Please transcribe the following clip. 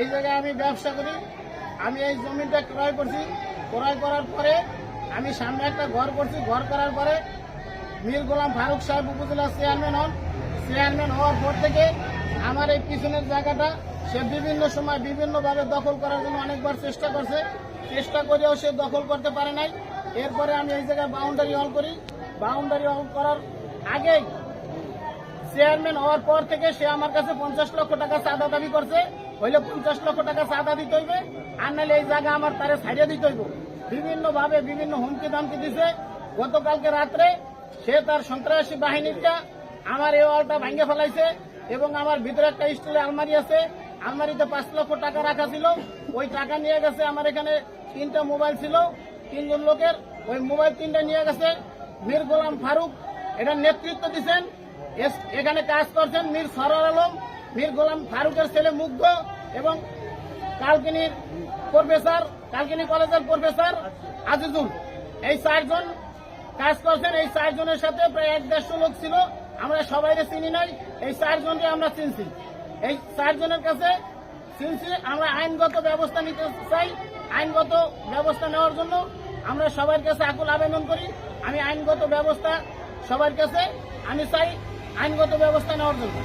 এই জায়গায় আমি ব্যবসা করি। আমি এই জমিটা ক্রয় করছি। ক্রয় করার পরে আমি সামনে একটা ঘর করছি। ঘর করার পরে মীর গোলাম ফারুক সাহেব উপজেলার চেয়ারম্যান হন। চেয়ারম্যান হওয়ার পর থেকে আমার এই পিছনের জায়গাটা সে বিভিন্ন সময় বিভিন্নভাবে দখল করার জন্য অনেকবার চেষ্টা করছে। চেষ্টা করেও সে দখল করতে পারে নাই। এরপরে আমি এই জায়গায় বাউন্ডারি হল করি। বাউন্ডারি হল করার আগেই চেয়ারম্যান হওয়ার পর থেকে সে আমার কাছে পঞ্চাশ লক্ষ টাকা চাঁদা দাবি করছে। হইলে পঞ্চাশ লক্ষ টাকা চাঁদা দিতে হইবে, আর নাহলে এই জায়গা আমার তারে ছাড়িয়ে দিতে হইব। বিভিন্ন ভাবে বিভিন্ন হুমকি দামকি দিছে। গতকালকে রাত্রে সে তার সন্ত্রাসী বাহিনীটা আমার এই ওয়ালটা ভাঙ্গে ফেলাইছে এবং আমার ভিতরে একটা স্টিলের আলমারি আছে। আলমারিতে পাঁচ লক্ষ টাকা রাখা ছিল। ওই টাকা নিয়ে গেছে আমার এখানে তিনটা মোবাইল ছিল, তিনজন লোকের। ওই মোবাইল তিনটা নিয়ে গেছে। মীর গোলাম ফারুক, এটার নেতৃত্ব দিচ্ছেন এখানে কাজ করছেন মীর সরার আলম, মীর গোলাম ফারুকের ছেলে মুগ্ধ এবং কালকিনির প্রফেসর, কালকিনি কলেজের প্রফেসর আজিজুল। এই চারজন কাজ করছেন, এই চারজনের সাথে প্রায় এক দেড়শো লোক ছিল। আমরা সবাই চিনি নাই, এই চারজনকে আমরা চিনছি। এই চারজনের কাছে চিনছি, আমরা আইনগত ব্যবস্থা নিতে চাই। আইনগত ব্যবস্থা নেওয়ার জন্য আমরা সবার কাছে আকুল আবেদন করি। আমি আইনগত ব্যবস্থা সবার কাছে, আমি চাই আইনগত ব্যবস্থা নেওয়ার জন্য।